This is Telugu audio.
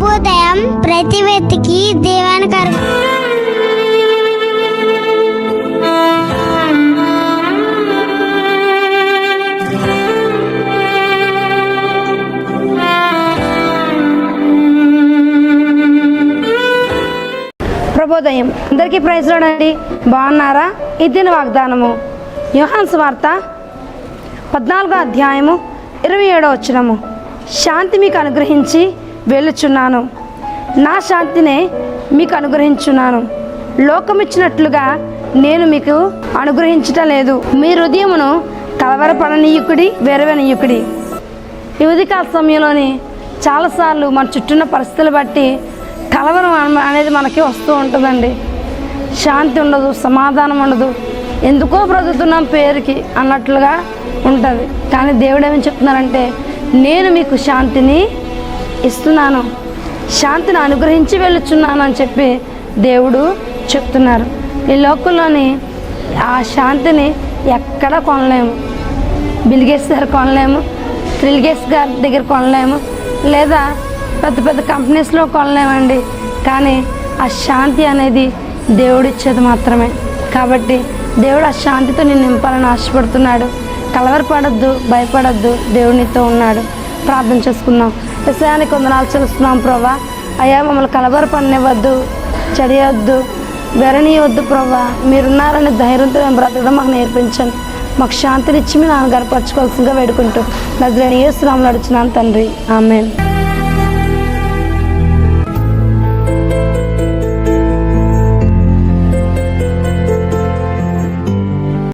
ప్రతి వ్యక్తికి దేవానికి ప్రభోదయం అందరికీ ప్రైజ్ లోడండి బాగున్నారా? ఇదిన వాగ్దానము. యోహాన్స్ వార్త పద్నాలుగో అధ్యాయము ఇరవై ఏడో వచ్చినము శాంతి మీకు అనుగ్రహించి వెళ్ళుచున్నాను నా శాంతినే మీకు అనుగ్రహించున్నాను. లోకమిచ్చినట్లుగా నేను మీకు అనుగ్రహించటం లేదు. మీ హృదయమును కలవరపడనీయుకుడి వెరవనీయుకుడి. ఈ ఉదయకాల సమయంలోని చాలాసార్లు మన చుట్టూన్న పరిస్థితులు బట్టి కలవరం అనేది మనకి వస్తూ ఉంటుందండి. శాంతి ఉండదు సమాధానం ఉండదు. ఎందుకో బ్రతుకుతున్నాం పేరుకి అన్నట్లుగా ఉంటుంది. కానీ దేవుడు ఏమని చెప్తున్నారంటే నేను మీకు శాంతిని ఇస్తున్నాను. శాంతిని అనుగ్రహించి వెళ్ళుచున్నాను అని చెప్పి దేవుడు చెప్తున్నారు. ఈ లోకంలోని ఆ శాంతిని ఎక్కడ కొనలేము. బిల్గేస్ గారు కొనలేము. త్రిల్గేస్ గారి దగ్గర కొనలేము. లేదా పెద్ద పెద్ద కంపెనీస్లో కొనలేమండి. కానీ ఆ శాంతి అనేది దేవుడు ఇచ్చేది మాత్రమే. కాబట్టి దేవుడు ఆ శాంతితో నేను నింపాలని ఆశపడుతున్నాడు. కలవరపడద్దు భయపడద్దు. దేవుడు ఉన్నాడు. ప్రార్థన చేసుకున్నాం విషయానికి వందనాలు చేస్తున్నాం ప్రభా. అయ్యా మమ్మల్ని కలవరపడనివ్వద్దు చెడియొద్దు వెరనీయవద్దు ప్రభా. మీరున్నారనే ధైర్యంతో మేము బ్రతకడం మాకు నేర్పించండి. మాకు శాంతినిచ్చి మీ నాన్నగారు పరచుకోవాల్సిందిగా వేడుకుంటూ నదిలేని ఏ శ్రామలు అడుచున్నాను తండ్రి. ఆమె